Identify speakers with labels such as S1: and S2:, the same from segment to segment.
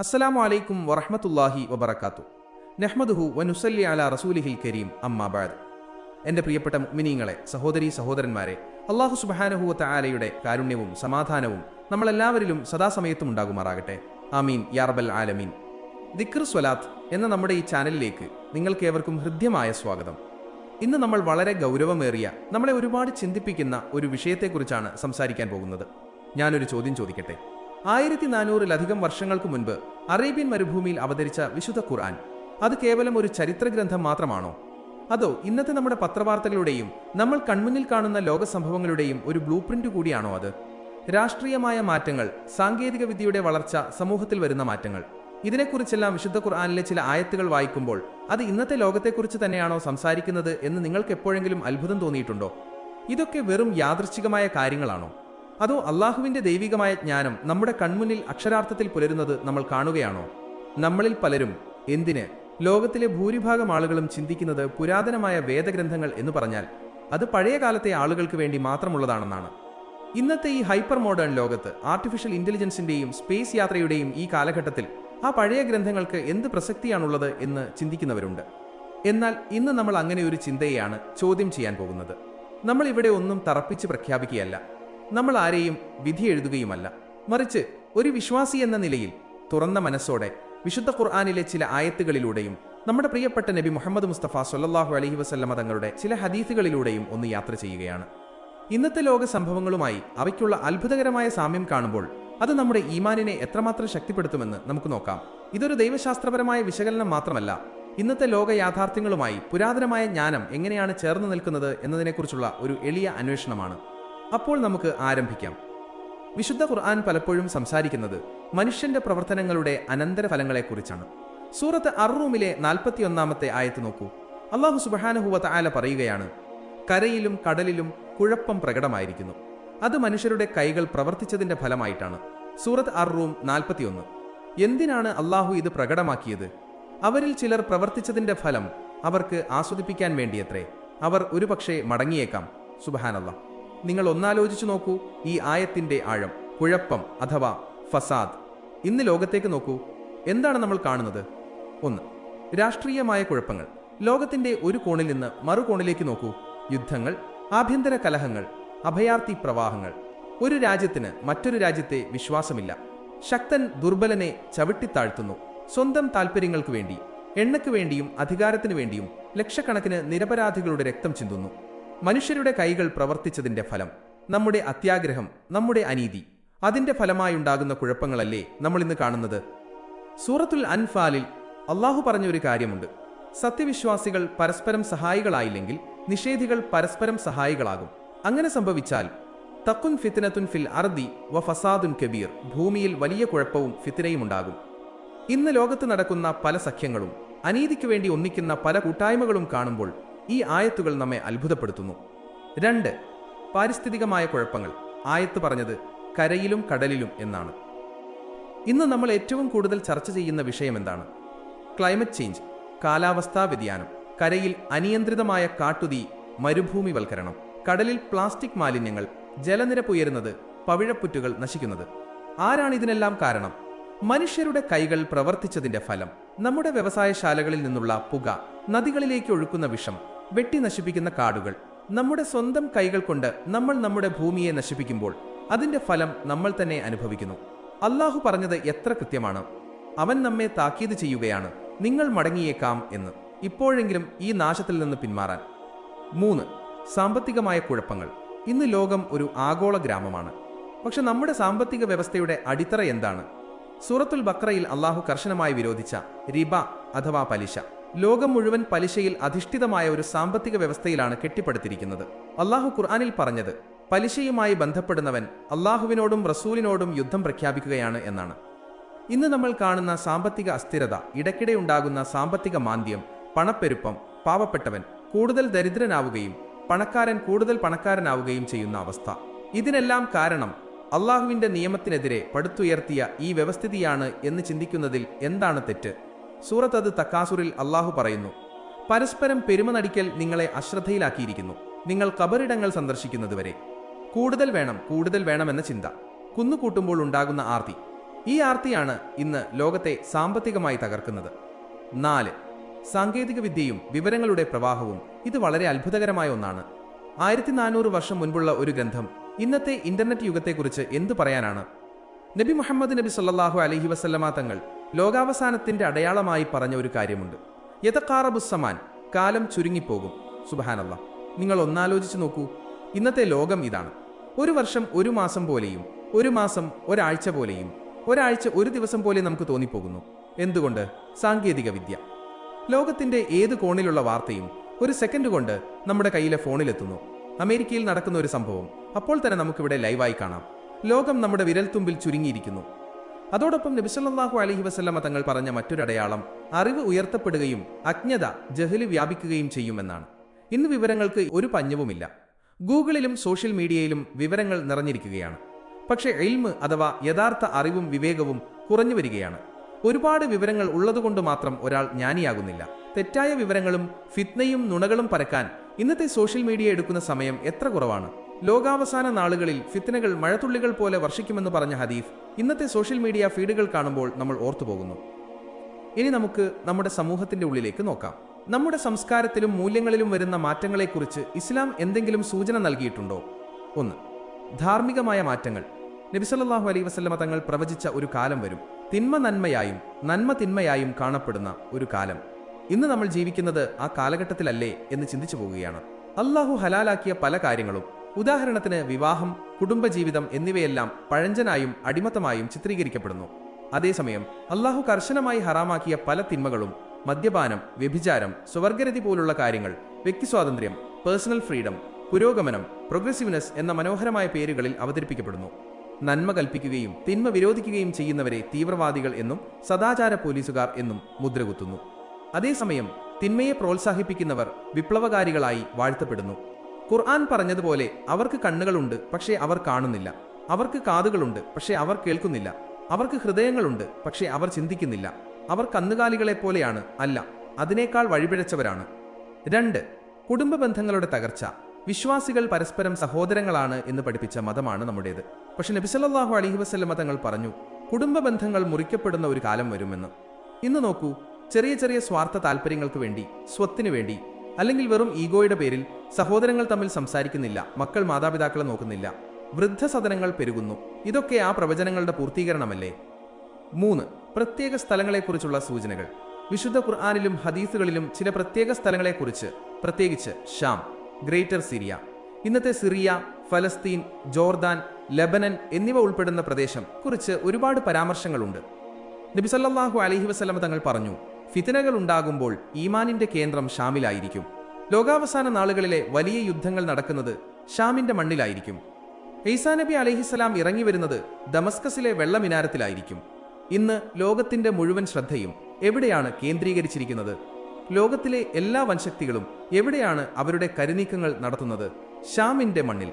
S1: അസ്സലാമു അലൈക്കും വറഹമത്തല്ലാഹി വബർക്കാത്തു നെഹ്മദുഹു വനുസല്ലി അല റസൂലിഹിൽ കരീം. അമ്മാബാദ് എന്റെ പ്രിയപ്പെട്ട മിനിങ്ങളെ സഹോദരി സഹോദരന്മാരെ അള്ളാഹു സുബഹാനഹുവ ആലയുടെ കാരുണ്യവും സമാധാനവും നമ്മളെല്ലാവരിലും സദാസമയത്തും ഉണ്ടാകുമാറാകട്ടെ. ആമീൻ. യാർബൽ ആലമീൻ. ദിക്ർ സ്വലാത്ത് എന്ന നമ്മുടെ ഈ ചാനലിലേക്ക് നിങ്ങൾക്കേവർക്കും ഹൃദ്യമായ സ്വാഗതം. ഇന്ന് നമ്മൾ വളരെ ഗൗരവമേറിയ നമ്മളെ ഒരുപാട് ചിന്തിപ്പിക്കുന്ന ഒരു വിഷയത്തെക്കുറിച്ചാണ് സംസാരിക്കാൻ പോകുന്നത്. ഞാനൊരു ചോദ്യം ചോദിക്കട്ടെ? ആയിരത്തി നാനൂറിലധികം വർഷങ്ങൾക്ക് മുൻപ് അറേബ്യൻ മരുഭൂമിയിൽ അവതരിച്ച വിശുദ്ധ ഖുർആൻ. അത് കേവലം ഒരു ചരിത്ര ഗ്രന്ഥം മാത്രമാണോ? അതോ ഇന്നത്തെ നമ്മുടെ പത്രവാർത്തകളുടെയും നമ്മൾ കൺമുന്നിൽ കാണുന്ന ലോക സംഭവങ്ങളുടെയും ഒരു ബ്ലൂ പ്രിന്റ് കൂടിയാണോ അത്? രാഷ്ട്രീയമായ മാറ്റങ്ങൾ സാങ്കേതിക വിദ്യയുടെ വളർച്ച സമൂഹത്തിൽ വരുന്ന മാറ്റങ്ങൾ. ഇതിനെക്കുറിച്ചെല്ലാം വിശുദ്ധ ഖുർആാനിലെ ചില ആയത്തുകൾ വായിക്കുമ്പോൾ അത് ഇന്നത്തെ ലോകത്തെക്കുറിച്ച് തന്നെയാണോ സംസാരിക്കുന്നത് എന്ന് നിങ്ങൾക്ക് എപ്പോഴെങ്കിലും അത്ഭുതം തോന്നിയിട്ടുണ്ടോ? ഇതൊക്കെ വെറും യാദൃശ്ചികമായ കാര്യങ്ങളാണോ? അതോ അള്ളാഹുവിന്റെ ദൈവികമായ ജ്ഞാനം നമ്മുടെ കൺമുന്നിൽ അക്ഷരാർത്ഥത്തിൽ പുലരുന്നത് നമ്മൾ കാണുകയാണോ? നമ്മളിൽ പലരും എന്തിന് ലോകത്തിലെ ഭൂരിഭാഗം ആളുകളും ചിന്തിക്കുന്നത് പുരാതനമായ വേദഗ്രന്ഥങ്ങൾ എന്ന് പറഞ്ഞാൽ അത് പഴയ കാലത്തെ ആളുകൾക്ക് വേണ്ടി മാത്രമുള്ളതാണെന്നാണ്. ഇന്നത്തെ ഈ ഹൈപ്പർ മോഡേൺ ലോകത്ത് ആർട്ടിഫിഷ്യൽ ഇന്റലിജൻസിന്റെയും സ്പേസ് യാത്രയുടെയും ഈ കാലഘട്ടത്തിൽ ആ പഴയ ഗ്രന്ഥങ്ങൾക്ക് എന്ത് പ്രസക്തിയാണുള്ളത് എന്ന് ചിന്തിക്കുന്നവരുണ്ട്. എന്നാൽ ഇന്ന് നമ്മൾ അങ്ങനെ ഒരു ചിന്തയെയാണ് ചോദ്യം ചെയ്യാൻ പോകുന്നത്. നമ്മൾ ഇവിടെ ഒന്നും തറപ്പിച്ച് പ്രഖ്യാപിക്കുകയല്ല. നമ്മൾ ആരെയും വിധി എഴുതുകയുമല്ല. മറിച്ച് ഒരു വിശ്വാസി എന്ന നിലയിൽ തുറന്ന മനസ്സോടെ വിശുദ്ധ ഖുർആാനിലെ ചില ആയത്തുകളിലൂടെയും നമ്മുടെ പ്രിയപ്പെട്ട നബി മുഹമ്മദ് മുസ്തഫ സൊല്ലാഹു അലഹി വസല്ലമ തങ്ങളുടെ ചില ഹദീസുകളിലൂടെയും ഒന്ന് യാത്ര ചെയ്യുകയാണ്. ഇന്നത്തെ ലോക സംഭവങ്ങളുമായി അവയ്ക്കുള്ള അത്ഭുതകരമായ സാമ്യം കാണുമ്പോൾ അത് നമ്മുടെ ഈമാനിനെ എത്രമാത്രം ശക്തിപ്പെടുത്തുമെന്ന് നമുക്ക് നോക്കാം. ഇതൊരു ദൈവശാസ്ത്രപരമായ വിശകലനം മാത്രമല്ല ഇന്നത്തെ ലോക യാഥാർത്ഥ്യങ്ങളുമായി പുരാതനമായ ജ്ഞാനം എങ്ങനെയാണ് ചേർന്ന് നിൽക്കുന്നത് എന്നതിനെക്കുറിച്ചുള്ള ഒരു എളിയ അന്വേഷണമാണ്. അപ്പോൾ നമുക്ക് ആരംഭിക്കാം. വിശുദ്ധ ഖുർആൻ പലപ്പോഴും സംസാരിക്കുന്നത് മനുഷ്യന്റെ പ്രവർത്തനങ്ങളുടെ അനന്തരഫലങ്ങളെക്കുറിച്ചാണ്. സൂറത്ത് അറൂമിലെ നാൽപ്പത്തിയൊന്നാമത്തെ ആയത്ത് നോക്കൂ. അള്ളാഹു സുബഹാനഹുവത്ത ആല പറയുകയാണ് കരയിലും കടലിലും കുഴപ്പം പ്രകടമായിരിക്കുന്നു. അത് മനുഷ്യരുടെ കൈകൾ പ്രവർത്തിച്ചതിന്റെ ഫലമായിട്ടാണ്. സൂറത്ത് അറൂം നാൽപ്പത്തിയൊന്ന്. എന്തിനാണ് അള്ളാഹു ഇത് പ്രകടമാക്കിയത്? അവരിൽ ചിലർ പ്രവർത്തിച്ചതിന്റെ ഫലം അവർക്ക് ആസ്വദിപ്പിക്കാൻ വേണ്ടിയത്രേ. അവർ ഒരുപക്ഷെ മടങ്ങിയേക്കാം. സുബഹാനല്ല നിങ്ങൾ ഒന്നാലോചിച്ചു നോക്കൂ ഈ ആയത്തിന്റെ ആഴം കുഴപ്പം അഥവാ ഫസാദ്. ഇന്ന് ലോകത്തേക്ക് നോക്കൂ എന്താണ് നമ്മൾ കാണുന്നത്? ഒന്ന് രാഷ്ട്രീയമായ കുഴപ്പങ്ങൾ. ലോകത്തിന്റെ ഒരു കോണിൽ നിന്ന് മറുകോണിലേക്ക് നോക്കൂ. യുദ്ധങ്ങൾ ആഭ്യന്തര കലഹങ്ങൾ അഭയാർത്ഥി പ്രവാഹങ്ങൾ. ഒരു രാജ്യത്തിന് മറ്റൊരു രാജ്യത്തെ വിശ്വാസമില്ല. ശക്തൻ ദുർബലനെ ചവിട്ടിത്താഴ്ത്തുന്നു. സ്വന്തം താൽപ്പര്യങ്ങൾക്ക് വേണ്ടി എണ്ണയ്ക്ക് വേണ്ടിയും അധികാരത്തിനു വേണ്ടിയും ലക്ഷക്കണക്കിന് നിരപരാധികളുടെ രക്തം ചിന്തുന്നു. മനുഷ്യരുടെ കൈകൾ പ്രവർത്തിച്ചതിന്റെ ഫലം നമ്മുടെ അത്യാഗ്രഹം നമ്മുടെ അനീതി അതിന്റെ ഫലമായുണ്ടാകുന്ന കുഴപ്പങ്ങളല്ലേ നമ്മൾ ഇന്ന് കാണുന്നത്? സൂറത്തുൽ അൻഫാലിൽ അള്ളാഹു പറഞ്ഞൊരു കാര്യമുണ്ട്. സത്യവിശ്വാസികൾ പരസ്പരം സഹായികളായില്ലെങ്കിൽ നിഷേധികൾ പരസ്പരം സഹായികളാകും. അങ്ങനെ സംഭവിച്ചാൽ തക്കുൻ ഫിത്തിനത്തുൻ ഫിൽ അർദി വ ഫസാദുൻ കബീർ ഭൂമിയിൽ വലിയ കുഴപ്പവും ഫിത്തിനയും ഉണ്ടാകും. ഇന്ന് ലോകത്ത് നടക്കുന്ന പല സഖ്യങ്ങളും അനീതിക്ക് വേണ്ടി ഒന്നിക്കുന്ന പല കൂട്ടായ്മകളും കാണുമ്പോൾ ഈ ആയത്തുകൾ നമ്മെ അത്ഭുതപ്പെടുത്തുന്നു. രണ്ട് പാരിസ്ഥിതികമായ കുഴപ്പങ്ങൾ. ആയത്ത് പറഞ്ഞത് കരയിലും കടലിലും എന്നാണ്. ഇന്ന് നമ്മൾ ഏറ്റവും കൂടുതൽ ചർച്ച ചെയ്യുന്ന വിഷയം എന്താണ്? ക്ലൈമറ്റ് ചേഞ്ച് കാലാവസ്ഥാ വ്യതിയാനം കരയിൽ അനിയന്ത്രിതമായ കാട്ടുതീ മരുഭൂമിവൽക്കരണം കടലിൽ പ്ലാസ്റ്റിക് മാലിന്യങ്ങൾ ജലനിരപ്പ് ഉയരുന്നത് പവിഴപ്പുറ്റുകൾ നശിക്കുന്നത്. ആരാണ് ഇതിനെല്ലാം കാരണം? മനുഷ്യരുടെ കൈകൾ പ്രവർത്തിച്ചതിന്റെ ഫലം. നമ്മുടെ വ്യവസായശാലകളിൽ നിന്നുള്ള പുക നദികളിലേക്ക് ഒഴുക്കുന്ന വിഷം വെട്ടി നശിപ്പിക്കുന്ന കാടുകൾ നമ്മുടെ സ്വന്തം കൈകൾ കൊണ്ട് നമ്മൾ നമ്മുടെ ഭൂമിയെ നശിപ്പിക്കുമ്പോൾ അതിന്റെ ഫലം നമ്മൾ തന്നെ അനുഭവിക്കുന്നു. അള്ളാഹു പറഞ്ഞത് എത്ര കൃത്യമാണ്. അവൻ നമ്മെ താക്കീത് ചെയ്യുകയാണ്. നിങ്ങൾ മടങ്ങിയേക്കാം എന്ന്. ഇപ്പോഴെങ്കിലും ഈ നാശത്തിൽ നിന്ന് പിന്മാറാൻ. മൂന്ന് സാമ്പത്തികമായ കുഴപ്പങ്ങൾ. ഇന്ന് ലോകം ഒരു ആഗോള ഗ്രാമമാണ്. പക്ഷെ നമ്മുടെ സാമ്പത്തിക വ്യവസ്ഥയുടെ അടിത്തറ എന്താണ്? സൂറത്തുൽ ബക്രയിൽ അള്ളാഹു കർശനമായി വിരോധിച്ച റിബ അഥവാ പലിശ. ലോകം മുഴുവൻ പലിശയിൽ അധിഷ്ഠിതമായ ഒരു സാമ്പത്തിക വ്യവസ്ഥയിലാണ് കെട്ടിപ്പടുത്തിരിക്കുന്നത്. അള്ളാഹു ഖുർആാനിൽ പറഞ്ഞത് പലിശയുമായി ബന്ധപ്പെടുന്നവൻ അള്ളാഹുവിനോടും റസൂലിനോടും യുദ്ധം പ്രഖ്യാപിക്കുകയാണ് എന്നാണ്. ഇന്ന് നമ്മൾ കാണുന്ന സാമ്പത്തിക അസ്ഥിരത ഇടയ്ക്കിടെ ഉണ്ടാകുന്ന സാമ്പത്തിക മാന്ദ്യം പണപ്പെരുപ്പം പാവപ്പെട്ടവൻ കൂടുതൽ ദരിദ്രനാവുകയും പണക്കാരൻ കൂടുതൽ പണക്കാരനാവുകയും ചെയ്യുന്ന അവസ്ഥ. ഇതിനെല്ലാം കാരണം അള്ളാഹുവിന്റെ നിയമത്തിനെതിരെ പടുത്തുയർത്തിയ ഈ വ്യവസ്ഥിതിയാണ് എന്ന് ചിന്തിക്കുന്നതിൽ എന്താണ് തെറ്റ്? സൂറത്ത് അത് തക്കാസുറിൽ അള്ളാഹു പറയുന്നു പരസ്പരം പെരുമ നടിക്കൽ നിങ്ങളെ അശ്രദ്ധയിലാക്കിയിരിക്കുന്നു. നിങ്ങൾ കബറിടങ്ങൾ സന്ദർശിക്കുന്നതുവരെ. കൂടുതൽ വേണം കൂടുതൽ വേണമെന്ന ചിന്ത. കുന്നുകൂട്ടുമ്പോൾ ഉണ്ടാകുന്ന ആർത്തി. ഈ ആർത്തിയാണ് ഇന്ന് ലോകത്തെ സാമ്പത്തികമായി തകർക്കുന്നത്. നാല് സാങ്കേതികവിദ്യയും വിവരങ്ങളുടെ പ്രവാഹവും. ഇത് വളരെ അത്ഭുതകരമായ ഒന്നാണ്. ആയിരത്തി നാനൂറ് വർഷം മുൻപുള്ള ഒരു ഗ്രന്ഥം ഇന്നത്തെ ഇന്റർനെറ്റ് യുഗത്തെക്കുറിച്ച് എന്തു പറയാനാണ്? നബി മുഹമ്മദ് നബി സല്ലാഹു അലഹി വസല്ലമ തങ്ങൾ ലോകാവസാനത്തിന്റെ അടയാളമായി പറഞ്ഞ ഒരു കാര്യമുണ്ട്. യഥക്കാറബുസമാൻ കാലം ചുരുങ്ങിപ്പോകും. സുബഹാനല്ല. നിങ്ങൾ ഒന്നാലോചിച്ച് നോക്കൂ. ഇന്നത്തെ ലോകം ഇതാണ്. ഒരു വർഷം ഒരു മാസം പോലെയും ഒരു മാസം ഒരാഴ്ച പോലെയും ഒരാഴ്ച ഒരു ദിവസം പോലെ നമുക്ക് തോന്നിപ്പോകുന്നു. എന്തുകൊണ്ട്? സാങ്കേതിക വിദ്യ ലോകത്തിന്റെ ഏത് കോണിലുള്ള വാർത്തയും ഒരു സെക്കൻഡ് കൊണ്ട് നമ്മുടെ കയ്യിലെ ഫോണിലെത്തുന്നു. അമേരിക്കയിൽ നടക്കുന്ന ഒരു സംഭവം. അപ്പോൾ തന്നെ നമുക്കിവിടെ ലൈവായി കാണാം. ലോകം നമ്മുടെ വിരൽത്തുമ്പിൽ ചുരുങ്ങിയിരിക്കുന്നു. അതോടൊപ്പം നബിസല്ലാഹു അലഹി വസല്ലമ തങ്ങൾ പറഞ്ഞ മറ്റൊരടയാളം അറിവ് ഉയർത്തപ്പെടുകയും അജ്ഞത ജഹലി വ്യാപിക്കുകയും ചെയ്യുമെന്നാണ്. ഇന്ന് വിവരങ്ങൾക്ക് ഒരു പഞ്ഞവുമില്ല. ഗൂഗിളിലും സോഷ്യൽ മീഡിയയിലും വിവരങ്ങൾ നിറഞ്ഞിരിക്കുകയാണ്. പക്ഷേ എൽമ് അഥവാ യഥാർത്ഥ അറിവും വിവേകവും കുറഞ്ഞു വരികയാണ്. ഒരുപാട് വിവരങ്ങൾ ഉള്ളതുകൊണ്ട് മാത്രം ഒരാൾ ജ്ഞാനിയാകുന്നില്ല. തെറ്റായ വിവരങ്ങളും ഫിത്നയും നുണകളും പരക്കാൻ ഇന്നത്തെ സോഷ്യൽ മീഡിയ എടുക്കുന്ന സമയം എത്ര കുറവാണ്? ലോകാവസാന നാളുകളിൽ ഫിത്തനകൾ മഴത്തുള്ളികൾ പോലെ വർഷിക്കുമെന്ന് പറഞ്ഞ ഹദീഫ് ഇന്നത്തെ സോഷ്യൽ മീഡിയ ഫീഡുകൾ കാണുമ്പോൾ നമ്മൾ ഓർത്തുപോകുന്നു. ഇനി നമുക്ക് നമ്മുടെ സമൂഹത്തിന്റെ ഉള്ളിലേക്ക് നോക്കാം. നമ്മുടെ സംസ്കാരത്തിലും മൂല്യങ്ങളിലും വരുന്ന മാറ്റങ്ങളെക്കുറിച്ച് ഇസ്ലാം എന്തെങ്കിലും സൂചന നൽകിയിട്ടുണ്ടോ? ഒന്ന് ധാർമ്മികമായ മാറ്റങ്ങൾ. നബിസല്ലാഹു അലൈ വസല്ലമ തങ്ങൾ പ്രവചിച്ച ഒരു കാലം വരും. തിന്മ നന്മയായും നന്മ തിന്മയായും കാണപ്പെടുന്ന ഒരു കാലം. ഇന്ന് നമ്മൾ ജീവിക്കുന്നത് ആ കാലഘട്ടത്തിലല്ലേ എന്ന് ചിന്തിച്ചു പോവുകയാണ്. അള്ളാഹു ഹലാലാക്കിയ പല കാര്യങ്ങളും ഉദാഹരണത്തിന് വിവാഹം കുടുംബജീവിതം എന്നിവയെല്ലാം പഴഞ്ചനായും അടിമത്തമായും ചിത്രീകരിക്കപ്പെടുന്നു. അതേസമയം അള്ളാഹു കർശനമായി ഹറാമാക്കിയ പല തിന്മകളും മദ്യപാനം വ്യഭിചാരം സ്വവർഗരതി പോലുള്ള കാര്യങ്ങൾ വ്യക്തിസ്വാതന്ത്ര്യം പേഴ്സണൽ ഫ്രീഡം പുരോഗമനം പ്രോഗ്രസീവ്നെസ് എന്ന മനോഹരമായ പേരുകളിൽ അവതരിപ്പിക്കപ്പെടുന്നു. നന്മ കൽപ്പിക്കുകയും തിന്മ വിരോധിക്കുകയും ചെയ്യുന്നവരെ തീവ്രവാദികൾ എന്നും സദാചാര പോലീസുകാർ എന്നും മുദ്രകുത്തുന്നു. അതേസമയം തിന്മയെ പ്രോത്സാഹിപ്പിക്കുന്നവർ വിപ്ലവകാരികളായി വാഴ്ത്തപ്പെടുന്നു. ഖുർആൻ പറഞ്ഞതുപോലെ അവർക്ക് കണ്ണുകളുണ്ട് പക്ഷേ അവർ കാണുന്നില്ല. അവർക്ക് കാതുകളുണ്ട് പക്ഷേ അവർ കേൾക്കുന്നില്ല. അവർക്ക് ഹൃദയങ്ങളുണ്ട് പക്ഷേ അവർ ചിന്തിക്കുന്നില്ല. അവർ കന്നുകാലികളെ പോലെയാണ് അല്ല അതിനേക്കാൾ വഴിപിഴച്ചവരാണ്. രണ്ട് കുടുംബ ബന്ധങ്ങളുടെ തകർച്ച. വിശ്വാസികൾ പരസ്പരം സഹോദരങ്ങളാണ് എന്ന് പഠിപ്പിച്ച മതമാണ് നമ്മുടേത്. പക്ഷെ നബിസല്ലാഹു അലഹി വസ്ല്ല തങ്ങൾ പറഞ്ഞു കുടുംബ ബന്ധങ്ങൾ മുറിക്കപ്പെടുന്ന ഒരു കാലം വരുമെന്ന്. ഇന്ന് നോക്കൂ ചെറിയ ചെറിയ സ്വാർത്ഥ താല്പര്യങ്ങൾക്ക് വേണ്ടി സ്വത്തിനു വേണ്ടി അല്ലെങ്കിൽ വെറും ഈഗോയുടെ പേരിൽ സഹോദരങ്ങൾ തമ്മിൽ സംസാരിക്കുന്നില്ല മക്കൾ മാതാപിതാക്കളെ നോക്കുന്നില്ല വൃദ്ധസദനങ്ങൾ പെരുകുന്നു ഇതൊക്കെ ആ പ്രവചനങ്ങളുടെ പൂർത്തീകരണമല്ലേ? മൂന്ന് പ്രത്യേക സ്ഥലങ്ങളെക്കുറിച്ചുള്ള സൂചനകൾ. വിശുദ്ധ ഖുർആാനിലും ഹദീസുകളിലും ചില പ്രത്യേക സ്ഥലങ്ങളെക്കുറിച്ച് പ്രത്യേകിച്ച് ഷാം ഗ്രേറ്റർ സിറിയ ഇന്നത്തെ സിറിയ ഫലസ്തീൻ ജോർദാൻ ലബനൻ എന്നിവ ഉൾപ്പെടുന്ന പ്രദേശം കുറിച്ച് ഒരുപാട് പരാമർശങ്ങളുണ്ട്. നബിസല്ലാഹു അലഹി വസ്ലമ തങ്ങൾ പറഞ്ഞു ഫിതനകൾ ഉണ്ടാകുമ്പോൾ ഈമാനിന്റെ കേന്ദ്രം ഷാമിലായിരിക്കും. ലോകാവസാന നാളുകളിലെ വലിയ യുദ്ധങ്ങൾ നടക്കുന്നത് ഷാമിന്റെ മണ്ണിലായിരിക്കും. ഈസാ നബി അലഹിസ്സലാം ഇറങ്ങി വരുന്നത് ദമസ്കസിലെ വെള്ളമിനാരത്തിലായിരിക്കും. ഇന്ന് ലോകത്തിന്റെ മുഴുവൻ ശ്രദ്ധയും എവിടെയാണ് കേന്ദ്രീകരിച്ചിരിക്കുന്നത്? ലോകത്തിലെ എല്ലാ വൻശക്തികളും എവിടെയാണ് അവരുടെ കരുനീക്കങ്ങൾ നടത്തുന്നത്? ഷാമിന്റെ മണ്ണിൽ.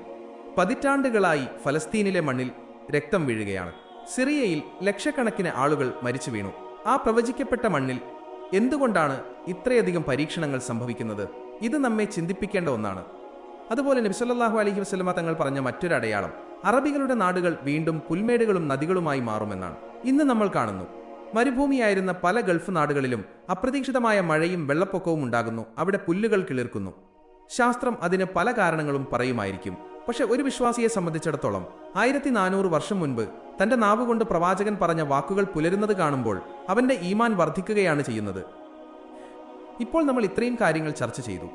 S1: പതിറ്റാണ്ടുകളായി ഫലസ്തീനിലെ മണ്ണിൽ രക്തം വീഴുകയാണ്. സിറിയയിൽ ലക്ഷക്കണക്കിന് ആളുകൾ മരിച്ചു വീണു. ആ പ്രവചിക്കപ്പെട്ട മണ്ണിൽ എന്തുകൊണ്ടാണ് ഇത്രയധികം പരീക്ഷണങ്ങൾ സംഭവിക്കുന്നത്? ഇത് നമ്മെ ചിന്തിപ്പിക്കേണ്ട ഒന്നാണ്. അതുപോലെ നബിസല്ലാഹു അലഹി വസ്ലമ തങ്ങൾ പറഞ്ഞ മറ്റൊരു അടയാളം അറബികളുടെ നാടുകൾ വീണ്ടും പുൽമേടുകളും നദികളുമായി മാറുമെന്നാണ്. ഇന്ന് നമ്മൾ കാണുന്നു. മരുഭൂമിയായിരുന്ന പല ഗൾഫ് നാടുകളിലും അപ്രതീക്ഷിതമായ മഴയും വെള്ളപ്പൊക്കവും ഉണ്ടാകുന്നു. അവിടെ പുല്ലുകൾ കിളിർക്കുന്നു. ശാസ്ത്രം അതിന് പല കാരണങ്ങളും പറയുമായിരിക്കും. പക്ഷെ ഒരു വിശ്വാസിയെ സംബന്ധിച്ചിടത്തോളം ആയിരത്തി നാനൂറ് വർഷം മുൻപ് തന്റെ നാവുകൊണ്ട് പ്രവാചകൻ പറഞ്ഞ വാക്കുകൾ പുലരുന്നത് കാണുമ്പോൾ അവന്റെ ഈമാൻ വർദ്ധിക്കുകയാണ് ചെയ്യുന്നത്. ഇപ്പോൾ നമ്മൾ ഇത്രയും കാര്യങ്ങൾ ചർച്ച ചെയ്തു.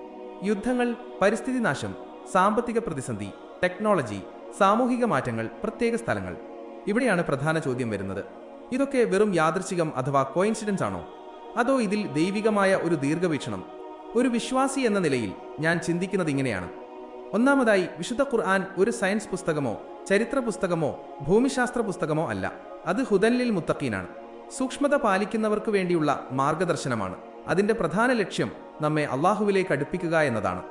S1: യുദ്ധങ്ങൾ പരിസ്ഥിതി നാശം സാമ്പത്തിക പ്രതിസന്ധി ടെക്നോളജി സാമൂഹിക മാറ്റങ്ങൾ പ്രത്യേക സ്ഥലങ്ങൾ. ഇവിടെയാണ് പ്രധാന ചോദ്യം വരുന്നത്. ഇതൊക്കെ വെറും യാദൃശികം അഥവാ കോയിൻസിഡൻസ് ആണോ? അതോ ഇതിൽ ദൈവികമായ ഒരു ദീർഘവീക്ഷണം? ഒരു വിശ്വാസി എന്ന നിലയിൽ ഞാൻ ചിന്തിക്കുന്നത് ഇങ്ങനെയാണ്. ഒന്നാമതായി വിശുദ്ധ ഖുർആൻ ഒരു സയൻസ് പുസ്തകമോ ചരിത്ര പുസ്തകമോ ഭൂമിശാസ്ത്ര പുസ്തകമോ അല്ല. അത് ഹുദല്ലിൽ മുത്തക്കീനാണ് സൂക്ഷ്മത പാലിക്കുന്നവർക്ക് വേണ്ടിയുള്ള മാർഗദർശനമാണ്. അതിന്റെ പ്രധാന ലക്ഷ്യം നമ്മെ അള്ളാഹുവിലേക്ക് അടുപ്പിക്കുക എന്നതാണ്.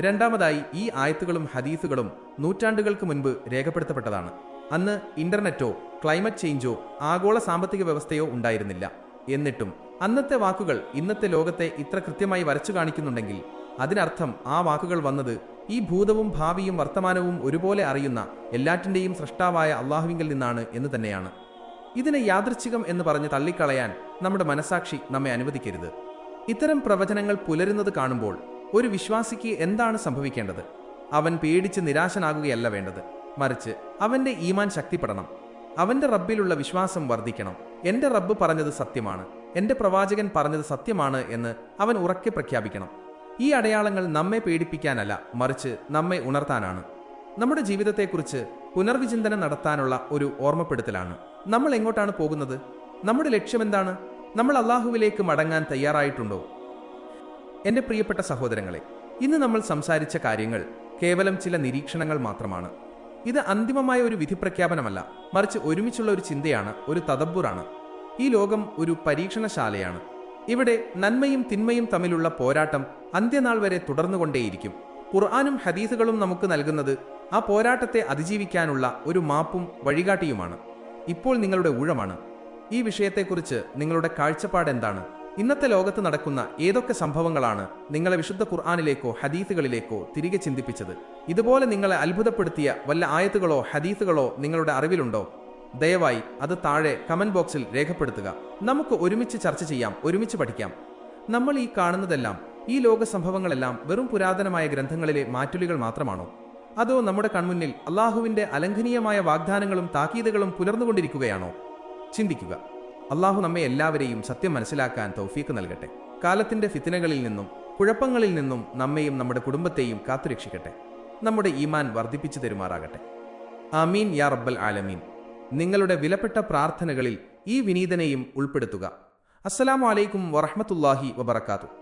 S1: രണ്ടാമതായി ഈ ആയത്തുകളും ഹദീസുകളും നൂറ്റാണ്ടുകൾക്ക് മുൻപ് രേഖപ്പെടുത്തപ്പെട്ടതാണ്. അന്ന് ഇന്റർനെറ്റോ ക്ലൈമറ്റ് ചേഞ്ചോ ആഗോള സാമ്പത്തിക വ്യവസ്ഥയോ ഉണ്ടായിരുന്നില്ല. എന്നിട്ടും അന്നത്തെ വാക്കുകൾ ഇന്നത്തെ ലോകത്തെ ഇത്ര കൃത്യമായി വരച്ചു കാണിക്കുന്നുണ്ടെങ്കിൽ അതിനർത്ഥം ആ വാക്കുകൾ വന്നത് ഈ ഭൂതവും ഭാവിയും വർത്തമാനവും ഒരുപോലെ അറിയുന്ന എല്ലാറ്റിന്റെയും സൃഷ്ടാവായ അള്ളാഹുവിങ്കിൽ നിന്നാണ് എന്ന് തന്നെയാണ്. ഇതിനെ യാദൃച്ഛികം എന്ന് പറഞ്ഞ് തള്ളിക്കളയാൻ നമ്മുടെ മനസാക്ഷി നമ്മെ അനുവദിക്കരുത്. ഇത്തരം പ്രവചനങ്ങൾ പുലരുന്നത് കാണുമ്പോൾ ഒരു വിശ്വാസിക്ക് എന്താണ് സംഭവിക്കേണ്ടത്? അവൻ പേടിച്ച് നിരാശനാകുകയല്ല വേണ്ടത്. മറിച്ച് അവന്റെ ഈമാൻ ശക്തിപ്പെടണം. അവന്റെ റബ്ബിലുള്ള വിശ്വാസം വർദ്ധിക്കണം. എന്റെ റബ്ബ് പറഞ്ഞത് സത്യമാണ്. എന്റെ പ്രവാചകൻ പറഞ്ഞത് സത്യമാണ് എന്ന് അവൻ ഉറക്കെ പ്രഖ്യാപിക്കണം. ഈ അടയാളങ്ങൾ നമ്മെ പേടിപ്പിക്കാനല്ല മറിച്ച് നമ്മെ ഉണർത്താനാണ്. നമ്മുടെ ജീവിതത്തെക്കുറിച്ച് പുനർവിചിന്തനം നടത്താനുള്ള ഒരു ഓർമ്മപ്പെടുത്തലാണ്. നമ്മൾ എങ്ങോട്ടാണ് പോകുന്നത്? നമ്മുടെ ലക്ഷ്യമെന്താണ് നമ്മൾ അള്ളാഹുവിലേക്ക് മടങ്ങാൻ തയ്യാറായിട്ടുണ്ടോ? എന്റെ പ്രിയപ്പെട്ട സഹോദരങ്ങളെ ഇന്ന് നമ്മൾ സംസാരിച്ച കാര്യങ്ങൾ കേവലം ചില നിരീക്ഷണങ്ങൾ മാത്രമാണ്. ഇത് അന്തിമമായ ഒരു വിധിപ്രഖ്യാപനമല്ല മറിച്ച് ഒരുമിച്ചുള്ള ഒരു ചിന്തയാണ് ഒരു തദബ്ബുറാണ്. ഈ ലോകം ഒരു പരീക്ഷണശാലയാണ്. ഇവിടെ നന്മയും തിന്മയും തമ്മിലുള്ള പോരാട്ടം അന്ത്യനാൾ വരെ തുടർന്നുകൊണ്ടേയിരിക്കും. ഖുർആാനും ഹദീസുകളും നമുക്ക് നൽകുന്നത് ആ പോരാട്ടത്തെ അതിജീവിക്കാനുള്ള ഒരു മാപ്പും വഴികാട്ടിയുമാണ്. ഇപ്പോൾ നിങ്ങളുടെ ഊഴമാണ്. ഈ വിഷയത്തെക്കുറിച്ച് നിങ്ങളുടെ കാഴ്ചപ്പാട് എന്താണ്? ഇന്നത്തെ ലോകത്ത് നടക്കുന്ന ഏതൊക്കെ സംഭവങ്ങളാണ് നിങ്ങളെ വിശുദ്ധ ഖുർആാനിലേക്കോ ഹദീസുകളിലേക്കോ തിരികെ ചിന്തിപ്പിച്ചത്? ഇതുപോലെ നിങ്ങളെ അത്ഭുതപ്പെടുത്തിയ വല്ല ആയത്തുകളോ ഹദീസുകളോ നിങ്ങളുടെ അറിവിലുണ്ടോ? ദയവായി അത് താഴെ കമന്റ് ബോക്സിൽ രേഖപ്പെടുത്തുക. നമുക്ക് ഒരുമിച്ച് ചർച്ച ചെയ്യാം ഒരുമിച്ച് പഠിക്കാം. നമ്മൾ ഈ കാണുന്നതെല്ലാം ഈ ലോക സംഭവങ്ങളെല്ലാം വെറും പുരാതനമായ ഗ്രന്ഥങ്ങളിലെ മാറ്റുലികൾ മാത്രമാണോ? അതോ നമ്മുടെ കൺമുന്നിൽ അള്ളാഹുവിന്റെ അലംഘനീയമായ വാഗ്ദാനങ്ങളും താക്കീതുകളും പുലർന്നുകൊണ്ടിരിക്കുകയാണോ? ചിന്തിക്കുക. അള്ളാഹു നമ്മെ എല്ലാവരെയും സത്യം മനസ്സിലാക്കാൻ തൗഫീക്ക് നൽകട്ടെ. കാലത്തിന്റെ ഫിത്തിനകളിൽ നിന്നും കുഴപ്പങ്ങളിൽ നിന്നും നമ്മെയും നമ്മുടെ കുടുംബത്തെയും കാത്തുരക്ഷിക്കട്ടെ. നമ്മുടെ ഈമാൻ വർദ്ധിപ്പിച്ചു തരുമാറാകട്ടെ. ആമീൻ യാ റബ്ബൽ ആലമീൻ. നിങ്ങളുടെ വിലപ്പെട്ട പ്രാർത്ഥനകളിൽ ഈ വിനീതനെയും ഉൾപ്പെടുത്തുക. അസ്സലാമു അലൈക്കും വറഹ്മത്തുള്ളാഹി വബറകാതുഹു.